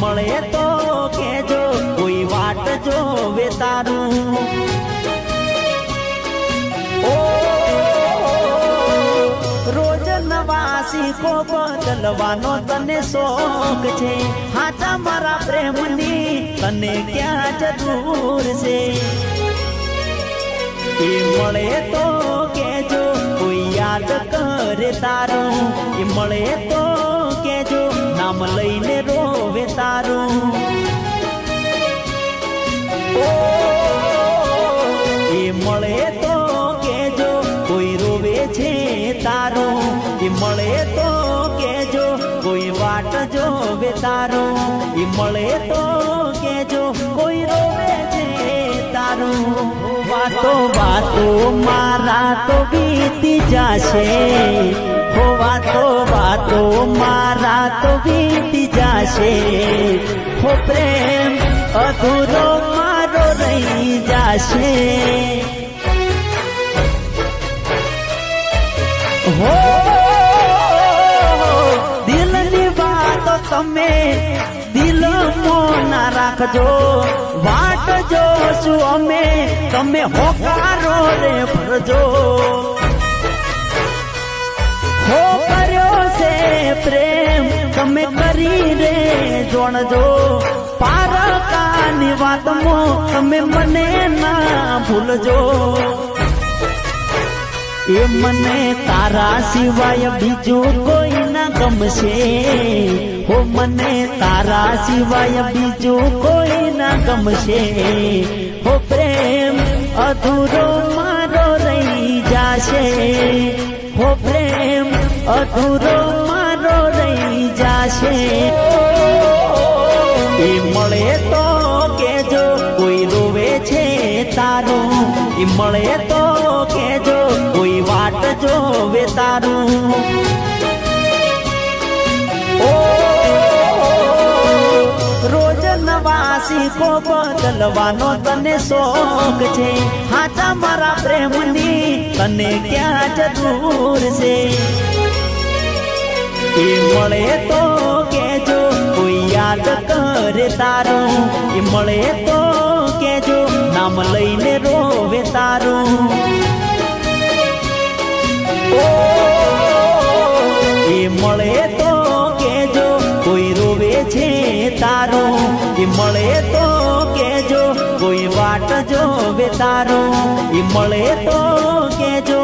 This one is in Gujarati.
મળે તો કેજો, કોઈ વાટ જોવે તારું ઓ શીખો બદલવાનો તને શોખ છે. હાચા મારા પ્રેમની તને ક્યાં જરૂર છે? એ મળે તો કેજો, કોઈ યાદ કરે તારું. એ મળે તો નામ લઈને રોવે તારું ઓ, એ મળે તો કેજો કોઈ રોવે છે તારું એ મળે તો કેજો કોઈ વાટ જોવે તારું એ મળે તો કેજો કોઈ રોવે છે તારું વાતો વાતો મારા તો બીતી જશે હો વાતો વાતો મારા તો બીતી જશે. હો પ્રેમ, અધૂરો મારો રહી જાશે. હો, દિલની વાતો તમે દિલ ના રાખજો. વાટ જોશું અમે, તમે હોકારો રે ભરજો. હો કર્યો છે પ્રેમ તમે કરી રે જોણજો પારકાની વાતમો તમે મને ના ભૂલજો. એ મને તારા સિવાય બીજું કોઈ ના ગમશે. હો, મને તારા સિવાય બીજું કોઈ ના ગમશે. હો, પ્રેમ અધૂરો મારો રહી જાશે. હો, પ્રેમ અધૂરો તારું મળે તો કેજો, કોઈ વાટ જોવે તારું ઓ, રોજ નવાસી કો બદલવાનો તને શોખ છે. હાચા મારા પ્રેમની તને ક્યાં જરૂર છે. મળે તો કેજો, કોઈ યાદ કરે તારું. એ મળે તો કેજો, નામ લઈને એ મળે તો કેજો કોઈ વાટ જો તારું. એ મળે તો કેજો